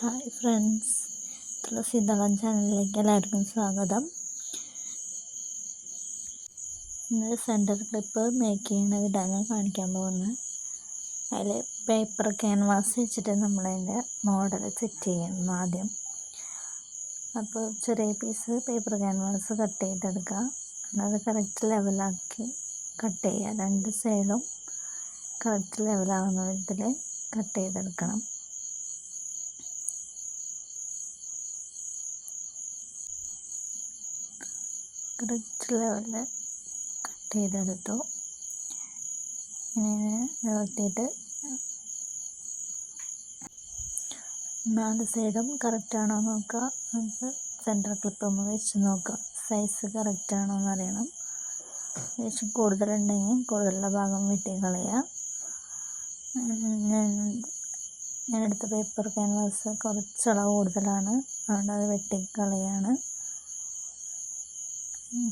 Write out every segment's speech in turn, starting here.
Hi friends. തുളസിദളം ചാനലിലേക്ക് എല്ലാവർക്കും സ്വാഗതം. ഇന്ന് സെന്റർ ക്ലിപ്പ് മേക്ക് ചെയ്യുന്ന വിധാനം കാണിക്കാൻ പോകുന്നത് അതിൽ പേപ്പർ ക്യാൻവാസ് വെച്ചിട്ട് നമ്മളതിന്റെ മോഡൽ സെറ്റ് ചെയ്യണം ആദ്യം. അപ്പോൾ ചെറിയ പീസ് പേപ്പർ ക്യാൻവാസ് കട്ട് ചെയ്തെടുക്കുക അത് കറക്റ്റ് ലെവലാക്കി കട്ട് ചെയ്യുക രണ്ട് സൈഡും കറക്റ്റ് ലെവലാകുന്ന വിധത്തിൽ കട്ട് ചെയ്തെടുക്കണം. കറക്റ്റ് ലെവലിൽ കട്ട് ചെയ്തെടുത്തു. ഇങ്ങനെ നിവർത്തിയിട്ട് നാല് സൈഡും കറക്റ്റാണോ നോക്കുക നമുക്ക് സെന്റർ ക്ലിപ്പ് നമ്മൾ വെച്ച് നോക്കുക സൈസ് കറക്റ്റാണോ എന്ന് അറിയണം. ഏകദേശം കൂടുതലുണ്ടെങ്കിൽ കൂടുതലുള്ള ഭാഗം വെട്ടി കളയുക ഞാൻ ഞാനെടുത്ത പേപ്പർ ക്യാൻവാസ് കുറച്ചളവ് കൂടുതലാണ്. അതുകൊണ്ട് അത് വെട്ടിക്കളയാണ്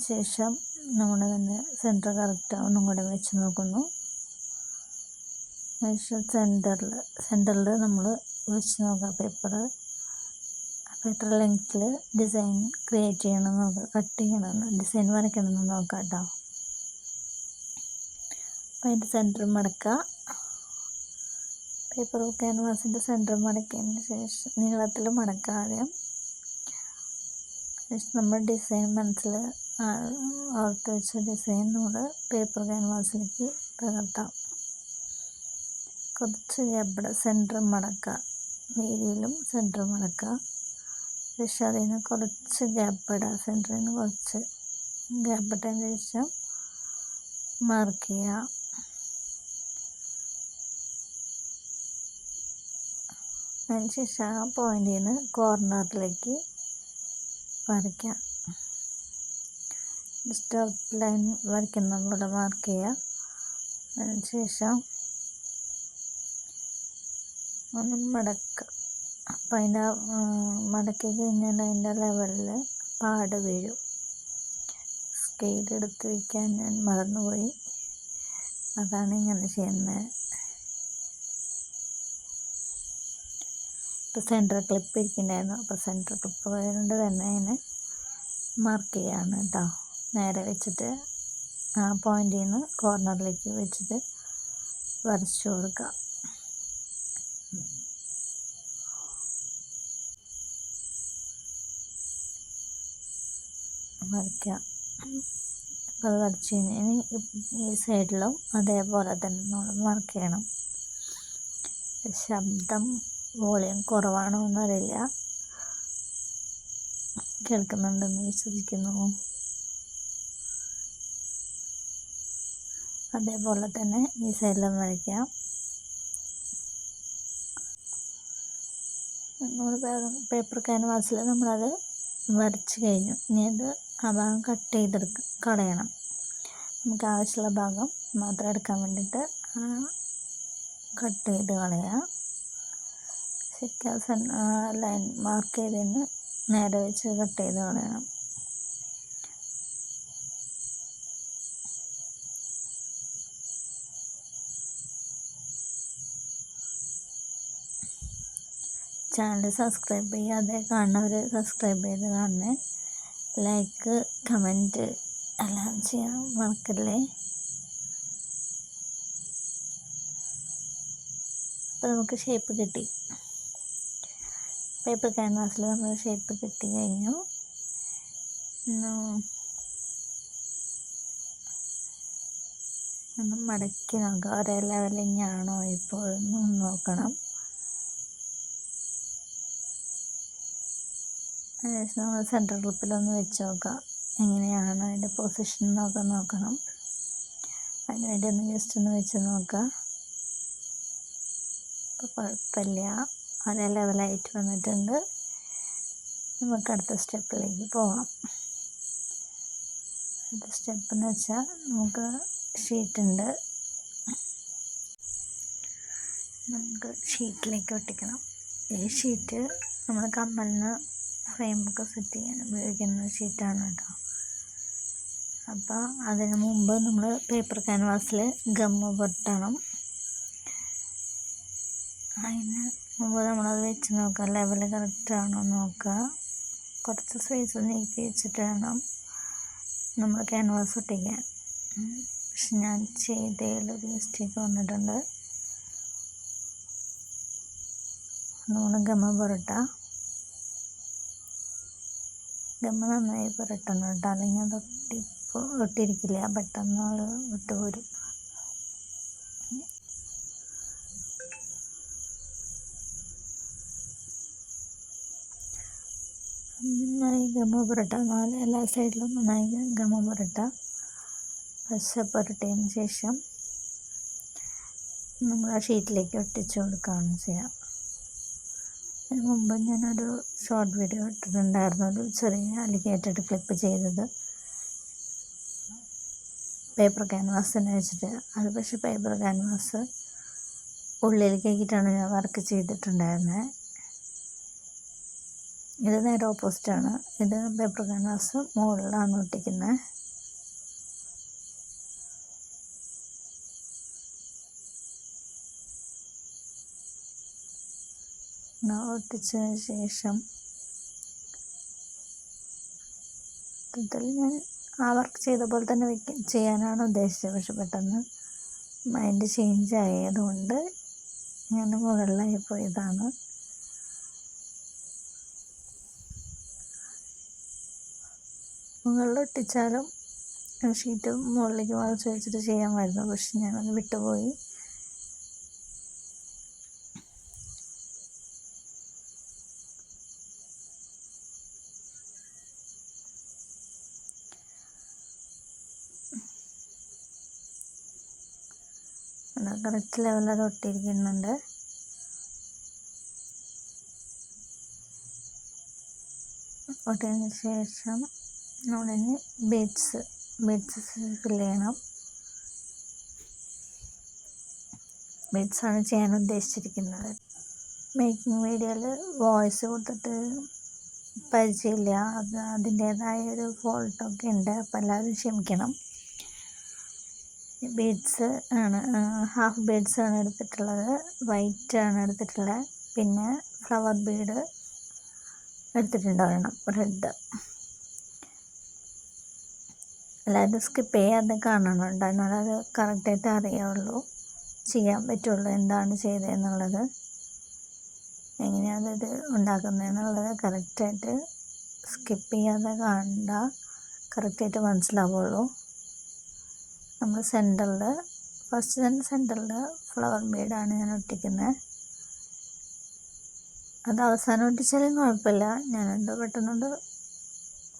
ശേഷം നമ്മൾ തന്നെ സെന്റർ കറക്റ്റ് ഒന്നും കൂടെ വെച്ച് നോക്കുന്നു. ശേഷം സെന്ററിൽ സെന്ററിൽ നമ്മൾ വെച്ച് നോക്കുക പേപ്പർ അപ്പോൾ ലെങ്ത്തിൽ ഡിസൈൻ ക്രിയേറ്റ് ചെയ്യണമെന്ന് നോക്കുക കട്ട് ചെയ്യണമെന്ന് ഡിസൈൻ വരയ്ക്കണമെന്ന് നോക്കാം കേട്ടോ അപ്പോൾ അതിന്റെ സെന്റർ മടക്കുക പേപ്പർ ക്യാൻവാസിന്റെ സെന്റർ മടക്കിയതിന് ശേഷം നീളത്തിൽ മടക്കുക ശേഷം നമ്മൾ ഡിസൈൻ മനസ്സിൽ ഓർത്ത് വെച്ച ഡിസൈൻ നമ്മൾ പേപ്പർ ക്യാൻവാസിലേക്ക് പകർത്താം കുറച്ച് എവിടെ സെന്റർ മടക്കുക വീതിയിലും സെന്റർ മടക്കുക പക്ഷേ അതിൽ നിന്ന് കുറച്ച് ഗ്യാപ്പ് ഇടുക സെന്ററിൽ നിന്ന് കുറച്ച് ഗ്യാപ്പ് ഇട്ടതിന് ശേഷം മാർക്ക് ചെയ്യുക അതിന് ശേഷം ആ പോയിന്റിൽ നിന്ന് കോർണറിലേക്ക് വരയ്ക്കാം. ജസ്റ്റ് ഔട്ട്ലൈൻ വരയ്ക്കുന്ന പോലെ മാർക്ക് ചെയ്യുക അതിന് ശേഷം ഒന്ന് മടക്കുക അപ്പം അതിന്റെ മടക്കി കഴിഞ്ഞാൽ അതിന്റെ ലെവലിൽ പാട് വീഴും. സ്കെയിൽ എടുത്ത് വയ്ക്കാൻ ഞാൻ മറന്നുപോയി. അതാണ് ഇങ്ങനെ ചെയ്യുന്നത്. ഇപ്പോൾ സെന്റർ ക്ലിപ്പ് ഇരിക്കുന്നുണ്ടായിരുന്നു. അപ്പോൾ സെന്റർ ക്ലിപ്പ് കൊണ്ട് തന്നെ അതിനെ മാർക്ക് ചെയ്യാണ് കേട്ടോ നേരെ വെച്ചിട്ട് ആ പോയിന്റിൽ നിന്ന് കോർണറിലേക്ക് വെച്ചിട്ട് വരച്ചു കൊടുക്കുക വരയ്ക്കുക അപ്പോൾ അത് വരച്ച് കഴിഞ്ഞാൽ ഈ സൈഡിലും അതേപോലെ തന്നെ നമ്മൾ മാർക്ക് ചെയ്യണം. ശബ്ദം വോളിയം കുറവാണോ എന്നറിയില്ല കേൾക്കുന്നുണ്ടെന്ന് വിശ്വസിക്കുന്നു. അതേപോലെ തന്നെ ഈ സൈഡിലും വരയ്ക്കാം. നമ്മൾ പേപ്പർ ക്യാൻവാസിൽ നമ്മളത് വരച്ച് കഴിഞ്ഞു. ഇനി അത് ആ ഭാഗം കട്ട് ചെയ്തെടുക്ക കളയണം. നമുക്ക് ആവശ്യമുള്ള ഭാഗം മാത്രം എടുക്കാൻ വേണ്ടിയിട്ട് കട്ട് ചെയ്ത് കളയാം. ശരിക്കും ലൈൻ മാർക്ക് ചെയ്തതിന് നേരെ വെച്ച് കട്ട് ചെയ്ത് കളയണം. ചാനൽ സബ്സ്ക്രൈബ് ചെയ്യാതെ കാണുന്നവർ സബ്സ്ക്രൈബ് ചെയ്ത് കാണണേ. ലൈക്ക് കമന്റ് എല്ലാം ചെയ്യാൻ മറക്കല്ലേ? അപ്പോൾ നമുക്ക് ഷേപ്പ് കിട്ടി. പേപ്പർ ക്യാൻവാസിൽ നമ്മൾ ഷേപ്പ് കിട്ടി കഴിഞ്ഞു. ഒന്ന് മടക്കി നോക്കാം. ഒരേ ലെവലിൽ തന്നെയാണോ ഇപ്പോഴൊന്നും നോക്കണം. അതിനുശേഷം നമ്മൾ സെൻട്രൽ ഗ്രൂപ്പിലൊന്ന് വെച്ച് നോക്കാം. എങ്ങനെയാണ് അതിന്റെ പൊസിഷൻ എന്നൊക്കെ നോക്കണം. അതിനുവേണ്ടി ഒന്ന് ജസ്റ്റ് ഒന്ന് വെച്ച് നോക്കാം. ഇപ്പോൾ കുഴപ്പമില്ല. അതേ ലെവലായിട്ട് വന്നിട്ടുണ്ട്. നമുക്ക് അടുത്ത സ്റ്റെപ്പിലേക്ക് പോകാം അടുത്ത സ്റ്റെപ്പ് എന്ന് വെച്ചാൽ നമുക്ക് ഷീറ്റുണ്ട് നമുക്ക് ഷീറ്റിലേക്ക് ഒട്ടിക്കണം. ഈ ഷീറ്റ് നമ്മൾ കമ്മലിന് ഫ്രെയിമൊക്കെ സെറ്റ് ചെയ്യാൻ ഉപയോഗിക്കുന്ന ഷീറ്റാണ് കേട്ടോ. അപ്പോൾ അതിന് മുമ്പ് നമ്മൾ പേപ്പർ ക്യാൻവാസിൽ ഗമ്മ് പുരട്ടണം അതിന് മുമ്പ് നമ്മളത് വെച്ച് നോക്കുക. ലെവൽ കറക്റ്റാണോ നോക്കുക. കുറച്ച് സ്പേസ് നീക്കി വെച്ചിട്ട് വേണം നമ്മൾ ക്യാൻവാസ് ഒട്ടിക്കാൻ. പക്ഷെ ഞാൻ ചെയ്തതിലൊരു മിസ്റ്റേക്ക് വന്നിട്ടുണ്ട്. നമ്മൾ ഗമ്മ പുരട്ട ഗമ നന്നായി പുരട്ടണം കേട്ടോ അല്ലെങ്കിൽ അത് ഒട്ടി ഒട്ടിയിരിക്കില്ല പെട്ടെന്ന് വിട്ടുപോരും നന്നായി ഗമ പുരട്ട. നാല് എല്ലാ സൈഡിലും നന്നായി ഗമ പുരട്ട. പശ പുരട്ടിയതിന് ശേഷം നമ്മൾ ആ ഷീറ്റിലേക്ക് ഒട്ടിച്ചു കൊടുക്കുകയാണ് ചെയ്യുക അതിന് മുമ്പ് ഞാനൊരു ഷോർട്ട് വീഡിയോ ഇട്ടിട്ടുണ്ടായിരുന്നു. ഒരു ചെറിയ അലിഗേറ്റഡ് ക്ലിപ്പ് ചെയ്തത്. പേപ്പർ ക്യാൻവാസിനെ വെച്ചിട്ട്. അത് പക്ഷേ പേപ്പർ ക്യാൻവാസ് ഉള്ളിലേക്കാക്കിയിട്ടാണ് ഞാൻ വർക്ക് ചെയ്തിട്ടുണ്ടായിരുന്നത് ഇത് നേരെ ഓപ്പോസിറ്റാണ് ഇത് പേപ്പർ ക്യാൻവാസ് മുകളിലാണ് ഒട്ടിക്കുന്നത്. ഒട്ടിച്ചതിന് ശേഷം കൂടുതൽ ഞാൻ ആ വർക്ക് ചെയ്ത പോലെ തന്നെ ചെയ്യാനാണ് ഉദ്ദേശിച്ചത്. പക്ഷെ പെട്ടെന്ന് മൈൻഡ് ചേഞ്ച് ആയതുകൊണ്ട് ഞാൻ മുകളിലായി പോയതാണ്. മുകളിൽ ഒട്ടിച്ചാലും ഷീറ്റ് മുകളിലേക്ക് വളച്ച് വെച്ചിട്ട് ചെയ്യാമായിരുന്നു പക്ഷെ ഞാനത് വിട്ടുപോയി. കറക്റ്റ് ലെവലിൽ അത് ഒട്ടിയിരിക്കുന്നുണ്ട് ഒട്ടിയതിന് ശേഷം നമ്മളിനി ബീഡ്സ് ബീഡ്സ് ഫില്ല് ചെയ്യണം. ബീഡ്സാണ് ചെയ്യാൻ ഉദ്ദേശിച്ചിരിക്കുന്നത്. മേക്കിംഗ് വീഡിയോയിൽ വോയിസ് കൊടുത്തിട്ട് പരിചയമില്ല. അത് അതിന്റേതായ ഒരു ഫോൾട്ടൊക്കെ ഉണ്ട്. അപ്പോൾ എല്ലാവരും ക്ഷമിക്കണം. ബീഡ്സ് ആണ് ഹാഫ് ബീഡ്സ് ആണ് എടുത്തിട്ടുള്ളത്. വൈറ്റ് ആണ് എടുത്തിട്ടുള്ളത്. പിന്നെ ഫ്ലവർ ബീഡ് എടുത്തിട്ടുണ്ടാവണം റെഡ്. എല്ലാവരും സ്കിപ്പ് ചെയ്യാതെ കാണണം എന്നാലേ അത് കറക്റ്റായിട്ട് അറിയാവുള്ളൂ ചെയ്യാൻ പറ്റുള്ളൂ എന്താണ് ചെയ്തതെന്നുള്ളത് എങ്ങനെയാണ് ഇത് ഉണ്ടാക്കുന്നതെന്നുള്ളത് കറക്റ്റായിട്ട് സ്കിപ്പ് ചെയ്യാതെ കാണണ്ട കറക്റ്റായിട്ട് മനസ്സിലാവുള്ളൂ. നമ്മൾ സെന്ററിൽ ഫസ്റ്റ് തന്നെ സെന്ററിൽ ഫ്ലവർ ബീഡാണ് ഞാൻ ഒട്ടിക്കുന്നത് അത് അവസാനം ഒട്ടിച്ചാലും കുഴപ്പമില്ല. ഞാനെന്തോ പെട്ടെന്നുണ്ട്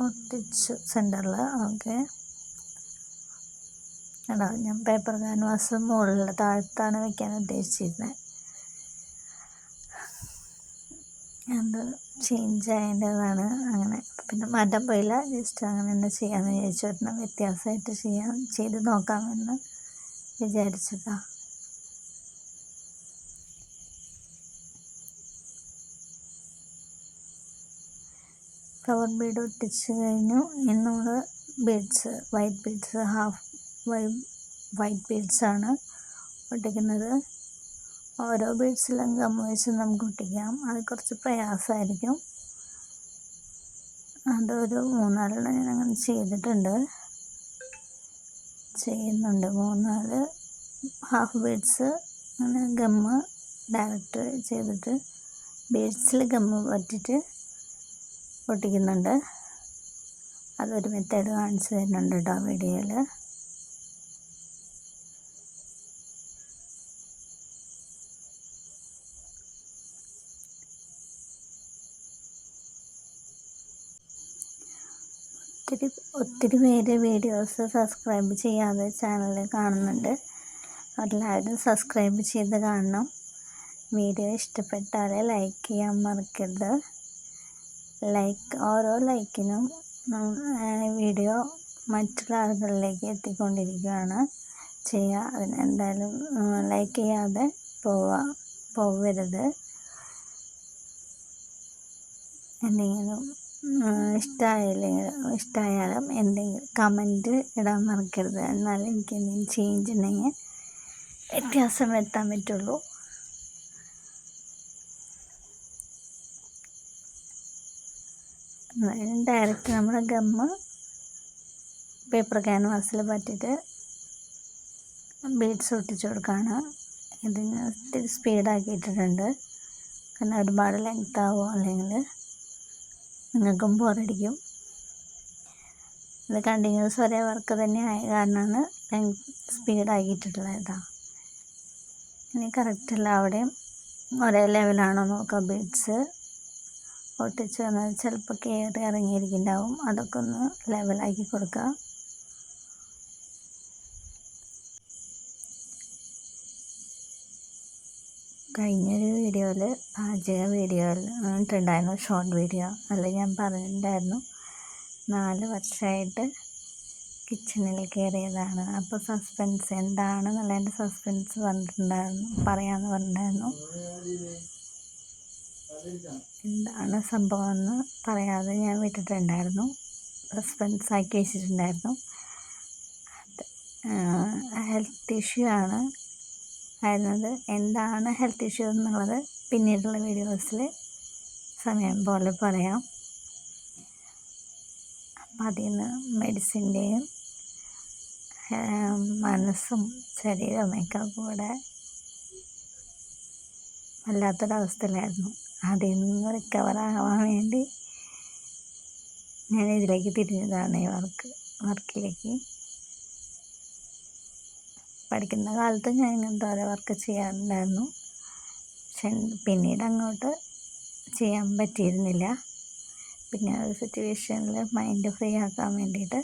ഒട്ടിച്ചു സെന്ററിൽ ഓക്കെ. കേട്ടോ ഞാൻ പേപ്പർ ക്യാൻവാസ് മുകളിൽ താഴത്താണ് വെക്കാൻ ഉദ്ദേശിച്ചിരുന്നത് അത് ചേഞ്ച് ആയതാണ് അങ്ങനെ. പിന്നെ മാറ്റാൻ പോയില്ല. ജസ്റ്റ് അങ്ങനെ തന്നെ ചെയ്യാമെന്ന് വിചാരിച്ചു. ഒരെണ്ണം വ്യത്യാസമായിട്ട് ചെയ്യാൻ ചെയ്ത് നോക്കാമെന്ന് വിചാരിച്ചതാ. ഫ്ലവർ ബീഡ് ഒട്ടിച്ച് കഴിഞ്ഞു. ഇനി നമ്മൾ beads white beads half why white ബീഡ്സാണ് ഒട്ടിക്കുന്നത്. ഓരോ ബീഡ്സിലും ഗം വെച്ച് നമുക്ക് ഒട്ടിക്കാം അത് കുറച്ച് പ്രയാസമായിരിക്കും അതൊരു മൂന്നാലെണ്ണം ഞാൻ അങ്ങനെ ചെയ്തിട്ടുണ്ട്. ചെയ്യുന്നുണ്ട്. മൂന്നാൽ ഹാഫ് ബീഡ്സ് അങ്ങനെ ഗമ്മ് ഡയറക്റ്റ് ചെയ്തിട്ട് ബീഡ്സിൽ ഗമ്മ് പറ്റിയിട്ട് ഒട്ടിക്കുന്നുണ്ട് അതൊരു മെത്തേഡ് കാണിച്ചു തരുന്നുണ്ട് കേട്ടോ വീഡിയോയിൽ ഒത്തിരി ഒത്തിരി പേര് വീഡിയോസ് സബ്സ്ക്രൈബ് ചെയ്യാതെ ചാനൽ കാണുന്നുണ്ട്. എല്ലാവരും സബ്സ്ക്രൈബ് ചെയ്ത് കാണണം. വീഡിയോ ഇഷ്ടപ്പെട്ടാൽ ലൈക്ക് ചെയ്യാൻ മറക്കരുത്. ലൈക്ക് ഓരോ ലൈക്കിനും വീഡിയോ മറ്റുള്ള ആളുകളിലേക്ക് എത്തിക്കൊണ്ടിരിക്കുകയാണ്. ചെയ്യുക അതിന് എന്തായാലും ലൈക്ക് ചെയ്യാതെ പോവാ പോവരുത്. എന്തെങ്കിലും ഇഷ്ടമായില്ലെങ്കിലും ഇഷ്ടമായാലും എന്തെങ്കിലും കമന്റ് ഇടാൻ മറക്കരുത്. എന്നാലും എനിക്ക് എന്തെങ്കിലും ചേഞ്ച് ഉണ്ടെങ്കിൽ വ്യത്യാസം വരുത്താൻ പറ്റുള്ളൂ. എന്നാലും ഡയറക്റ്റ് നമ്മുടെ ഗമ്മ പേപ്പർ ക്യാൻവാസിൽ പറ്റിയിട്ട് ബീഡ്സ് ഒട്ടിച്ചു കൊടുക്കുകയാണ് ഇതിന് സ്പീഡാക്കിയിട്ടിട്ടുണ്ട് കാരണം ഒരുപാട് ലെങ്ത് അല്ലെങ്കിൽ നിങ്ങൾക്കും ബോറടിക്കും. ഇത് കണ്ടിന്യൂസ് ഒരേ വർക്ക് തന്നെ ആയ കാരണമാണ് ലെങ്ത് സ്പീഡാക്കിയിട്ടുള്ളത്. ഇനി ഇനി അല്ല അവിടെയും ഒരേ ലെവലാണോ നോക്കുക ബീഡ്സ് ഒട്ടിച്ച് വന്നാൽ ചിലപ്പോൾ കയറി ഇറങ്ങിയിരിക്കുന്നുണ്ടാവും. അതൊക്കെ ഒന്ന് ലെവലാക്കി കൊടുക്കുക കഴിഞ്ഞൊരു വീഡിയോയിൽ പാചക വീഡിയോയിൽ ഇട്ടുണ്ടായിരുന്നു ഷോർട്ട് വീഡിയോ. അതിൽ ഞാൻ പറഞ്ഞിട്ടുണ്ടായിരുന്നു. നാല് വർഷമായിട്ട് കിച്ചണിൽ കയറിയതാണ് അപ്പോൾ സസ്പെൻസ് എന്താണെന്നുള്ളതിന്റെ സസ്പെൻസ് പറഞ്ഞിട്ടുണ്ടായിരുന്നു. പറയാമെന്ന് പറഞ്ഞിട്ടുണ്ടായിരുന്നു. എന്താണ് സംഭവം എന്ന് പറയാതെ ഞാൻ വിട്ടിട്ടുണ്ടായിരുന്നു. സസ്പെൻസ് ആക്കി വെച്ചിട്ടുണ്ടായിരുന്നു. ഹെൽത്ത് ഇഷ്യൂ ആണ്. ആയിരുന്നത്? എന്താണ് ഹെൽത്ത് ഇഷ്യൂ എന്നുള്ളത് പിന്നീടുള്ള വീഡിയോസിൽ സമയം പോലെ പറയാം. അപ്പം അതിൽ നിന്ന് മെഡിസിന്റെയും മനസ്സും ശരീരമൊക്കെ കൂടെ വല്ലാത്തൊരവസ്ഥയിലായിരുന്നു. അതിൽ നിന്ന് റിക്കവർ വേണ്ടി ഞാൻ ഇതിലേക്ക് തിരിഞ്ഞതാണ് ഈ വർക്ക് വർക്കിലേക്ക് പഠിക്കുന്ന കാലത്ത് ഞാൻ ഇങ്ങനത്തെ ഓരോ വർക്ക് ചെയ്യാറുണ്ടായിരുന്നു. പക്ഷെ പിന്നീട് അങ്ങോട്ട് ചെയ്യാൻ പറ്റിയിരുന്നില്ല. പിന്നെ ഒരു സിറ്റുവേഷനിൽ മൈൻഡ് ഫ്രീ ആക്കാൻ വേണ്ടിയിട്ട്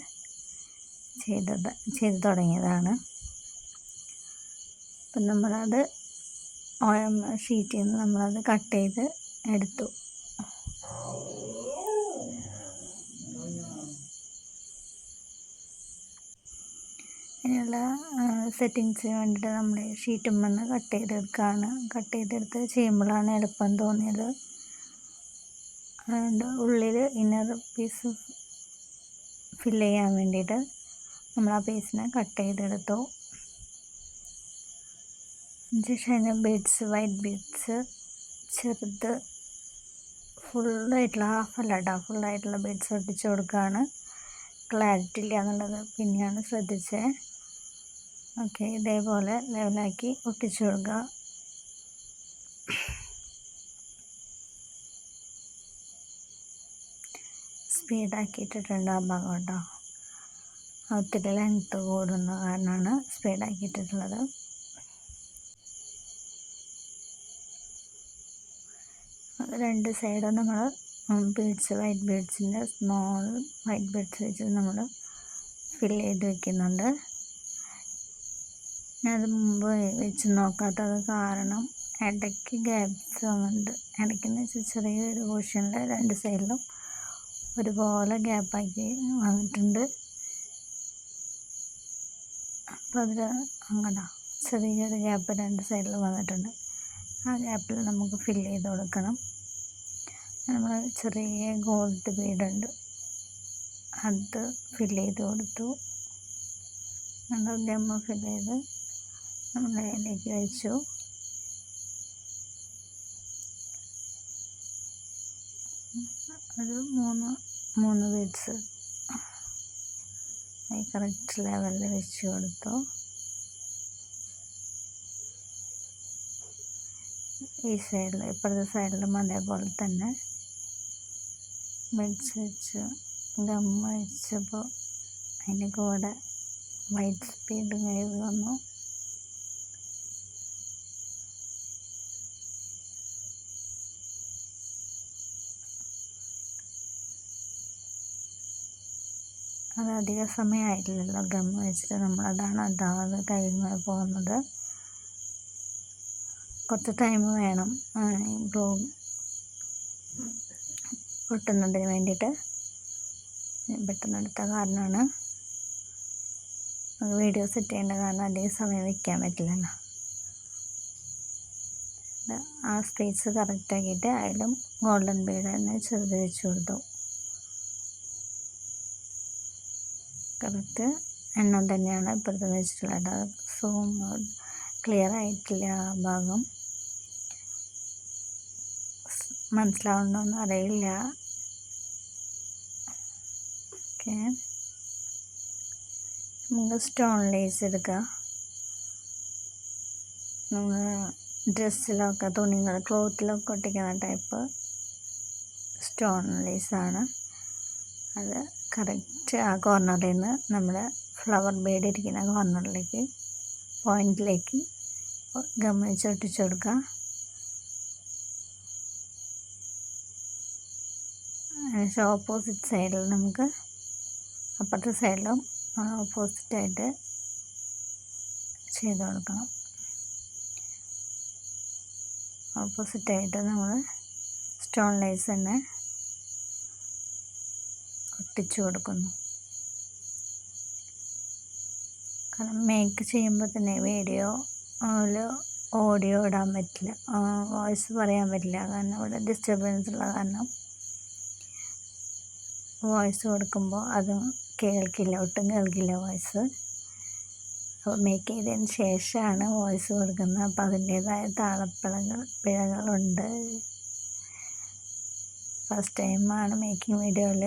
ചെയ്തത് ചെയ്തു തുടങ്ങിയതാണ്. അപ്പം നമ്മളത് ഷീറ്റിൽ നിന്ന് നമ്മളത് കട്ട് ചെയ്ത് എടുത്തു. ഇങ്ങനെയുള്ള സെറ്റിങ്സിന് വേണ്ടിയിട്ട് നമ്മൾ ഷീറ്റും വന്ന് കട്ട് ചെയ്തെടുക്കുകയാണ് കട്ട് ചെയ്തെടുത്ത് ചെയ്യുമ്പോഴാണ് എളുപ്പം തോന്നിയത്. അതുകൊണ്ട് ഉള്ളിൽ ഇന്നർ പീസ് ഫില്ല് ചെയ്യാൻ വേണ്ടിയിട്ട് നമ്മൾ ആ പീസിനെ കട്ട് ചെയ്തെടുത്തു. ശേഷം അതിന് ബീഡ്സ് വൈറ്റ് ബീഡ്സ് ചെറുത് ഫുള്ളായിട്ടുള്ള ഹാഫ് അല്ല കേട്ടോ ഫുള്ളായിട്ടുള്ള ബീഡ്സ് ഒട്ടിച്ചു കൊടുക്കുകയാണ് ക്ലാരിറ്റി ഇല്ല എന്നുള്ളത് പിന്നെയാണ് ശ്രദ്ധിച്ചത് ഓക്കെ ഇതേപോലെ ലെവലാക്കി ഒട്ടിച്ചു കൊടുക്കുക. സ്പീഡാക്കിയിട്ടിട്ടുണ്ട് ആ ഭാഗം കേട്ടോ. ഒത്തിരി ലെങ്ത്ത് കൂടുന്ന കാരണമാണ് സ്പീഡാക്കിയിട്ടിട്ടുള്ളത് രണ്ട് സൈഡും നമ്മൾ ബീഡ്സ് വൈറ്റ് ബീഡ്സിന്റെ സ്മോൾ വൈറ്റ് ബീഡ്സ് വെച്ച് നമ്മൾ ഫില്ല് ചെയ്ത് വെക്കുന്നുണ്ട്. ഞാനത് മുമ്പ് വെച്ച് നോക്കാത്തത് കാരണം ഇടയ്ക്ക് ഗ്യാപ്സ് വന്നിട്ടുണ്ട് ഇടയ്ക്കെന്ന് വെച്ചാൽ ചെറിയൊരു പോർഷനിൽ രണ്ട് സൈഡിലും ഒരുപോലെ ഗ്യാപ്പാക്കി വന്നിട്ടുണ്ട്. അപ്പോൾ അതിൽ അങ്ങനെ ചെറിയൊരു ഗ്യാപ്പ് രണ്ട് സൈഡിൽ വന്നിട്ടുണ്ട്. ആ ഗ്യാപ്പിൽ നമുക്ക് ഫിൽ ചെയ്ത് കൊടുക്കണം. നമ്മൾ ചെറിയ ഗോൾഡ് ബീഡുണ്ട് അത് ഫില്ല് ചെയ്ത് കൊടുത്തു. നമ്മൾ ഗമ്മ ഫില്ല് ചെയ്ത് നമ്മൾ അതിലേക്ക് വെച്ചു. ഒരു മൂന്ന് മൂന്ന് ബീഡ്സ് ഈ കറക്റ്റ് ലെവലിൽ വെച്ച് കൊടുത്തു. ഈ സൈഡിൽ ഇപ്പോഴത്തെ സൈഡിലും അതേപോലെ തന്നെ. ബീഡ്സ് വെച്ച് ഗമ്മ വെച്ചപ്പോൾ അതിന്റെ കൂടെ വൈറ്റ് സ്പീഡ് കയറി വന്നു. അത് അധിക സമയമായിട്ടില്ലല്ലോ. ഗം വെച്ചിട്ട് നമ്മളതാണ് അതാണ് കഴിഞ്ഞ് പോകുന്നത്. കുറച്ച് ടൈം വേണം. ബ്ലൂ പൊട്ടുന്നതിന് വേണ്ടിയിട്ട്. പെട്ടെന്ന് എടുത്ത കാരണമാണ്. വീഡിയോ സെറ്റ് ചെയ്യേണ്ട കാരണം അധികം സമയം വെക്കാൻ പറ്റില്ലല്ലോ. ആ സ്പേസ് കറക്റ്റ് ആക്കിയിട്ട് അതിലും ഗോൾഡൻ ബീഡ് തന്നെ ചെറുത് വെച്ച് കൊടുത്തു. കറക്റ്റ് എണ്ണം തന്നെയാണ് ഇപ്പോഴത്തെ വെച്ചിട്ടുള്ളത്. സൂം ക്ലിയർ ആയിട്ടില്ല ആ ഭാഗം. മനസ്സിലാവുന്നൊന്നും അറിയില്ല. ഓക്കെ നമുക്ക് സ്റ്റോൺ ലേസ് എടുക്കുക നമ്മൾ ഡ്രസ്സിലൊക്കെ തുണികൾ ക്ലോത്തിലൊക്കെ ഒട്ടിക്കുന്ന ടൈപ്പ് സ്റ്റോൺ ലേസാണ് അത് കറക്റ്റ് ആ കോർണറിൽ നിന്ന് നമ്മൾ ഫ്ലവർ ബേഡ് ഇരിക്കുന്ന കോർണറിലേക്ക് പോയിന്റിലേക്ക് ഗം വെച്ച് ഒട്ടിച്ചു കൊടുക്കുക അതിനുശേഷം ഓപ്പോസിറ്റ് സൈഡിൽ നമുക്ക് അപ്പുറത്തെ സൈഡിലും ഓപ്പോസിറ്റായിട്ട് ചെയ്ത് കൊടുക്കണം. ഓപ്പോസിറ്റായിട്ട് നമ്മൾ സ്റ്റോൺ ലൈസ് തന്നെ ഒട്ടിച്ചു കൊടുക്കുന്നു. കാരണം മേക്ക് ചെയ്യുമ്പോൾ തന്നെ വീഡിയോ ഓഡിയോ ഇടാൻ പറ്റില്ല. വോയിസ് പറയാൻ പറ്റില്ല. കാരണം ഇവിടെ ഡിസ്റ്റർബൻസ് ഉള്ള കാരണം വോയിസ് കൊടുക്കുമ്പോൾ അത് കേൾക്കില്ല. ഒട്ടും കേൾക്കില്ല വോയിസ് അപ്പോൾ മേക്ക് ചെയ്തതിന് ശേഷമാണ് വോയിസ് കൊടുക്കുന്നത്. അപ്പോൾ അതിന്റേതായ താളപ്പിഴകൾ പിഴകളുണ്ട്. ഫസ്റ്റ് ടൈമാണ് മേക്കിംഗ് വീഡിയോയിൽ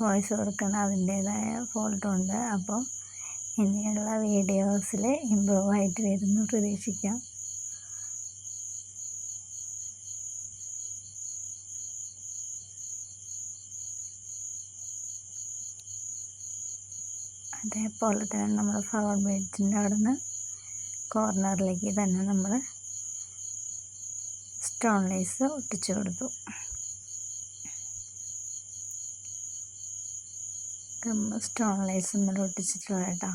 വോയിസ് കൊടുക്കുന്ന അതിന്റേതായ ഫോൾട്ടുണ്ട് അപ്പം ഇനിയുള്ള വീഡിയോസിൽ ഇമ്പ്രൂവ് ആയിട്ട് വരുന്നു പ്രതീക്ഷിക്കാം. അതേപോലെ തന്നെ നമ്മൾ ഫ്ലവർ ബെഡ്സിന്റെ അവിടെ നിന്ന് കോർണറിലേക്ക് തന്നെ നമ്മൾ സ്റ്റോൺ ലൈസ് ഒട്ടിച്ചു കൊടുത്തു. ഗമ്മ് സ്റ്റോൺ ലൈസ് നമ്മൾ ഒട്ടിച്ചിട്ടുള്ള കേട്ടോ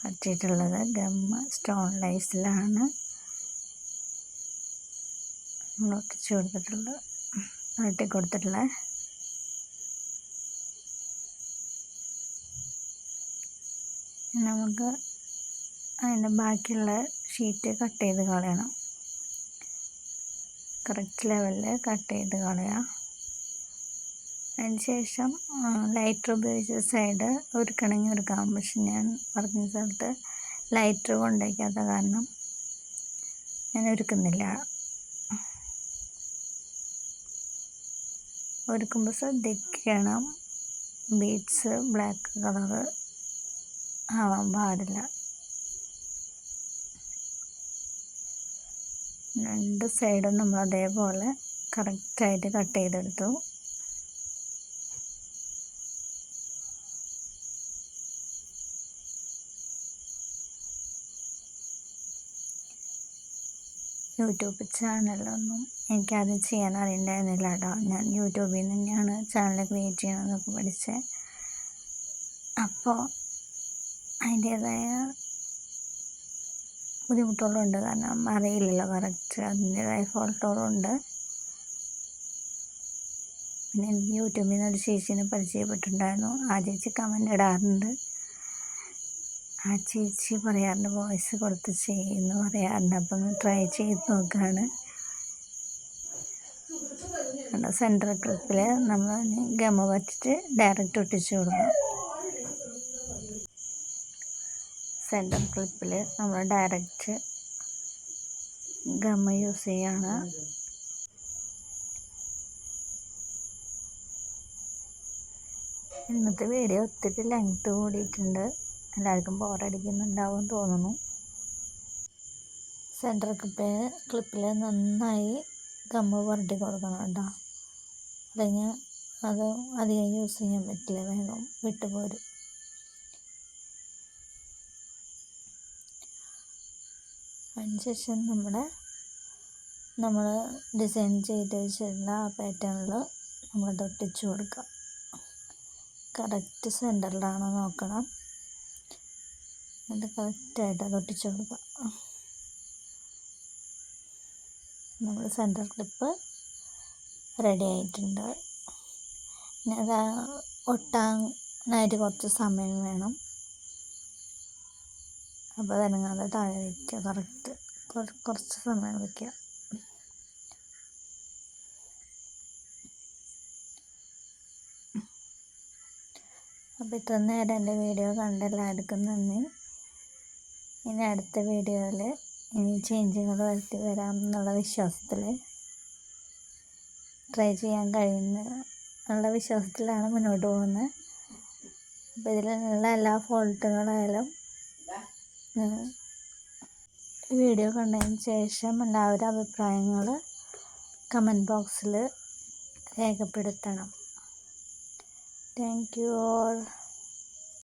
പറ്റിയിട്ടുള്ളത്. ഗമ്മ സ്റ്റോൺ ലൈസിലാണ് നമ്മൾ ഒട്ടിച്ചു കൊടുത്തിട്ടുള്ളത് ഒട്ടി കൊടുത്തിട്ടുള്ളത് നമുക്ക് അതിന്റെ ബാക്കിയുള്ള ഷീറ്റ് കട്ട് ചെയ്ത് കളയണം. കറക്റ്റ് ലെവലിൽ കട്ട് ചെയ്ത് കളയാം. അതിന് ശേഷം ലൈറ്റർ ഉപയോഗിച്ച സൈഡ് ഒരുക്കണമെങ്കിൽ ഒരുക്കാം പക്ഷെ ഞാൻ പറഞ്ഞ സ്ഥലത്ത് ലൈറ്റർ കൊണ്ടുവയ്ക്കാത്ത കാരണം ഞാൻ ഒരുക്കുന്നില്ല ഒരുക്കുമ്പോൾ ശ്രദ്ധിക്കണം. ബീഡ്സ് ബ്ലാക്ക് കളറ് ആവാൻ പാടില്ല. രണ്ട് സൈഡും നമ്മൾ അതേപോലെ കറക്റ്റായിട്ട് കട്ട് ചെയ്തെടുത്തു. യൂട്യൂബ് ചാനലൊന്നും എനിക്കത് ചെയ്യാൻ അറിയണ്ടായിരുന്നില്ല കേട്ടോ ഞാൻ യൂട്യൂബിൽ നിന്ന് തന്നെയാണ് ചാനൽ ക്രിയേറ്റ് ചെയ്യണമെന്നൊക്കെ പഠിച്ചത് അപ്പോൾ അതിന്റേതായ ബുദ്ധിമുട്ടുകളുണ്ട്. കാരണം അറിയില്ലല്ലോ കറക്റ്റ് അതിന്റേതായ ഫോൾട്ടുകളുണ്ട് പിന്നെ എനിക്ക് യൂട്യൂബിൽ നിന്ന് ഒരു ചേച്ചീനെ പരിചയപ്പെട്ടിട്ടുണ്ടായിരുന്നു. ആ ചേച്ചി കമന്റ് ഇടാറുണ്ട്. ആ ചേച്ചി പറയാറുണ്ട് വോയിസ് കൊടുത്ത് ചെയ്യുമെന്ന് പറയാറുണ്ട്. അപ്പം ട്രൈ ചെയ്ത് നോക്കുകയാണ് സെന്റർ ക്ലിപ്പിൽ നമ്മൾ ഗമ പറ്റിട്ട് ഡയറക്റ്റ് ഒട്ടിച്ച് കൊടുക്കണം സെന്റർ ക്ലിപ്പിൽ നമ്മൾ ഡയറക്റ്റ് ഗമ യൂസ് ചെയ്യാണ്. ഇന്നത്തെ വീഡിയോ ഒത്തിരി ലെങ്ത് കൂടിയിട്ടുണ്ട്. എല്ലാവർക്കും ബോറടിക്കുന്നുണ്ടാവും തോന്നുന്നു. സെന്റർ ക്ലിപ്പിൽ ക്ലിപ്പിൽ നന്നായി ഗമ്മ പുരട്ടി കൊടുക്കണം കേട്ടോ. അല്ലെങ്കിൽ അത് അധികം യൂസ് ചെയ്യാൻ പറ്റില്ല വേഗം വിട്ടുപോരും അതിനുശേഷം നമ്മുടെ നമ്മൾ ഡിസൈൻ ചെയ്ത് വെച്ചിരുന്ന ആ പാറ്റേണിൽ നമ്മൾ തൊട്ടിച്ച് കൊടുക്കുക കറക്റ്റ് സെന്ററിലാണ് നോക്കണം. എന്നിട്ട് കറക്റ്റായിട്ട് അത് ഒട്ടിച്ചു കൊടുക്കുക. നമ്മൾ സെന്റർ ക്ലിപ്പ് റെഡി ആയിട്ടുണ്ട്. പിന്നെ അത് ഒട്ടാനായിട്ട് കുറച്ച് സമയം വേണം. അപ്പോൾ അതനങ്ങാതെ താഴെ വയ്ക്കുക കറക്റ്റ്. കുറച്ച് സമയം വയ്ക്കുക അപ്പോൾ ഇത്ര നേരം എന്റെ വീഡിയോ കണ്ട എല്ലാവർക്കും നന്ദി. ഇനി അടുത്ത വീഡിയോയിൽ ഇനി ചേഞ്ചുകൾ വരുത്തി വരാം എന്നുള്ള വിശ്വാസത്തിൽ ട്രൈ ചെയ്യാൻ കഴിയുന്ന ഉള്ള വിശ്വാസത്തിലാണ് മുന്നോട്ട് പോകുന്നത്. അപ്പോൾ ഇതിലുള്ള എല്ലാ ഫോൾട്ടുകളായാലും വീഡിയോ കണ്ടതിന് ശേഷം എല്ലാവരും അഭിപ്രായങ്ങൾ കമന്റ് ബോക്സിൽ രേഖപ്പെടുത്തണം. Thank you all